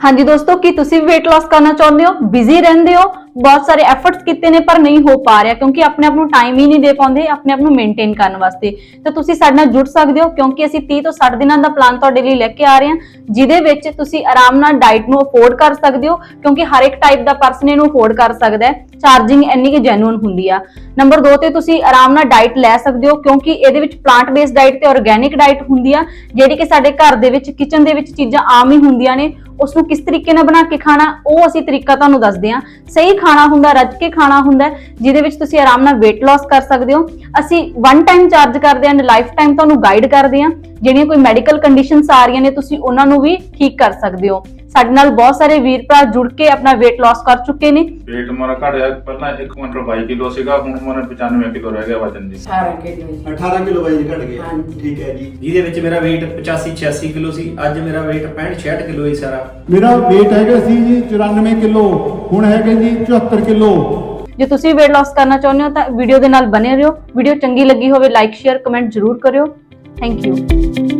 ਹਾਂਜੀ ਦੋਸਤੋ, ਕੀ ਤੁਸੀਂ weight loss ਕਰਨਾ ਚਾਹੁੰਦੇ ਹੋ? ਬਿਜ਼ੀ ਰਹਿੰਦੇ ਹੋ? ਬਹੁਤ ਸਾਰੇ ਐਫਰਟਸ ਕੀਤੇ ਨੇ, ਪਰ ਨਹੀਂ ਹੋ ਪਾ ਰਿਹਾ, ਕਿਉਂਕਿ ਆਪਣੇ ਆਪ ਨੂੰ ਟਾਈਮ ਹੀ ਨਹੀਂ ਦੇ ਪਾਉਂਦੇ, ਆਪਣੇ ਆਪ ਨੂੰ ਮੇਨਟੇਨ ਕਰਨ ਵਾਸਤੇ। ਤਾਂ ਤੁਸੀਂ ਸਾਡੇ ਨਾਲ ਜੁੜ ਸਕਦੇ ਹੋ, ਕਿਉਂਕਿ ਅਸੀਂ 30 ਤੋਂ 60 ਦਿਨਾਂ ਦਾ ਪਲਾਨ ਤੁਹਾਡੇ ਲਈ ਲੈ ਕੇ ਆ ਰਹੇ ਹਾਂ, ਜਿਹਦੇ ਵਿੱਚ ਤੁਸੀਂ ਆਰਾਮ ਨਾਲ ਡਾਈਟ ਨੂੰ ਅਫੋਰਡ ਕਰ ਸਕਦੇ ਹੋ, ਕਿਉਂਕਿ ਹਰ ਇੱਕ ਟਾਈਪ ਦਾ ਪਰਸਨ ਇਹਨੂੰ ਅਫੋਰਡ ਕਰ ਸਕਦਾ ਹੈ। ਚਾਰਜਿੰਗ ਇੰਨੀ ਕਿ ਜੈਨੂਇਨ ਹੁੰਦੀ ਆ। ਨੰਬਰ 2 ਤੇ ਤੁਸੀਂ ਆਰਾਮ ਨਾਲ ਡਾਈਟ ਲੈ ਸਕਦੇ ਹੋ, ਕਿਉਂਕਿ ਇਹਦੇ ਵਿੱਚ ਪਲਾਂਟ ਬੇਸਡ ਡਾਈਟ ਤੇ ਆਰਗੇਨਿਕ ਡਾਈਟ ਹੁੰਦੀ ਆ, ਜਿਹੜੀ ਕਿ ਸਾਡੇ ਘਰ ਦੇ ਵਿੱਚ ਕਿਚਨ ਦੇ ਵਿੱਚ ਚੀਜ਼ਾਂ ਆਮ ਹੀ ਹੁੰਦੀਆਂ ਨੇ। ਉਸ ਨੂੰ ਕਿਸ ਤਰੀਕੇ ਨਾਲ ਬਣਾ ਕੇ ਖਾਣਾ, ਉਹ ਅਸੀਂ ਤਰੀਕਾ ਤੁਹਾਨੂੰ ਦੱਸਦੇ ਹਾਂ। ਸਹੀ ਖਾਣਾ ਹੁੰਦਾ, ਰੱਜ ਕੇ ਖਾਣਾ ਹੁੰਦਾ ਜਿਹਦੇ ਵਿੱਚ ਤੁਸੀਂ ਆਰਾਮ ਨਾਲ weight loss ਕਰ ਸਕਦੇ ਹੋ। ਅਸੀਂ ਵਨ ਟਾਈਮ ਚਾਰਜ ਕਰਦੇ ਹਾਂ ਐਂਡ ਲਾਈਫ ਟਾਈਮ ਤੁਹਾਨੂੰ ਗਾਈਡ ਕਰਦੇ ਹਾਂ, ਜਿਹੜੀਆਂ ਕੋਈ ਮੈਡੀਕਲ ਕੰਡੀਸ਼ਨਸ ਆ ਰਹੀਆਂ ਨੇ, ਤੁਸੀਂ ਉਹਨਾਂ ਨੂੰ ਵੀ ਠੀਕ ਕਰ ਸਕਦੇ ਹੋ। ਸਾਡੇ ਨਾਲ ਬਹੁਤ ਸਾਰੇ ਵੀਰ ਭਰਾ ਜੁੜ ਕੇ ਆਪਣਾ weight loss ਕਰ ਚੁੱਕੇ ਨੇ। weight ਮੇਰਾ ਘਟਿਆ ਪਹਿਲਾਂ 1 ਕੁਇੰਟਲ 22 ਕਿਲੋ ਸੀਗਾ ਹੁਣ ਮੇਰਾ 95 ਕਿਲੋ ਰਹਿ ਗਿਆ ਵਜਨ ਦੀ। 18 ਕਿਲੋ ਜੀ। 18 ਕਿਲੋ ਵਜਨ ਘਟ ਗਿਆ ਹਾਂਜੀ। ਠੀਕ ਹੈ ਜੀ। ਜਿਹਦੇ ਵਿੱਚ ਮੇਰਾ weight 85 86 ਕਿਲੋ ਸੀ ਅੱਜ ਮੇਰਾ weight 65 66 ਕਿਲੋ ਹੀ ਸਾਰਾ। ਮੇਰਾ weight ਹੈਗਾ ਸੀ ਜੀ 94 ਕਿਲੋ ਹੁਣ ਹੈਗਾ ਜੀ 74 ਕਿਲੋ। ਜੇ ਤੁਸੀਂ weight loss ਕਰਨਾ ਚਾਹੁੰਦੇ ਹੋ ਤਾਂ ਵੀਡੀਓ ਦੇ ਨਾਲ ਬਨੇ ਰਹੋ। ਵੀਡੀਓ ਚੰਗੀ ਲੱਗੀ ਹੋਵੇ ਲਾਈਕ ਸ਼ੇਅਰ ਕਮੈਂਟ ਜ਼ਰੂਰ ਕਰਿਓ। Thank you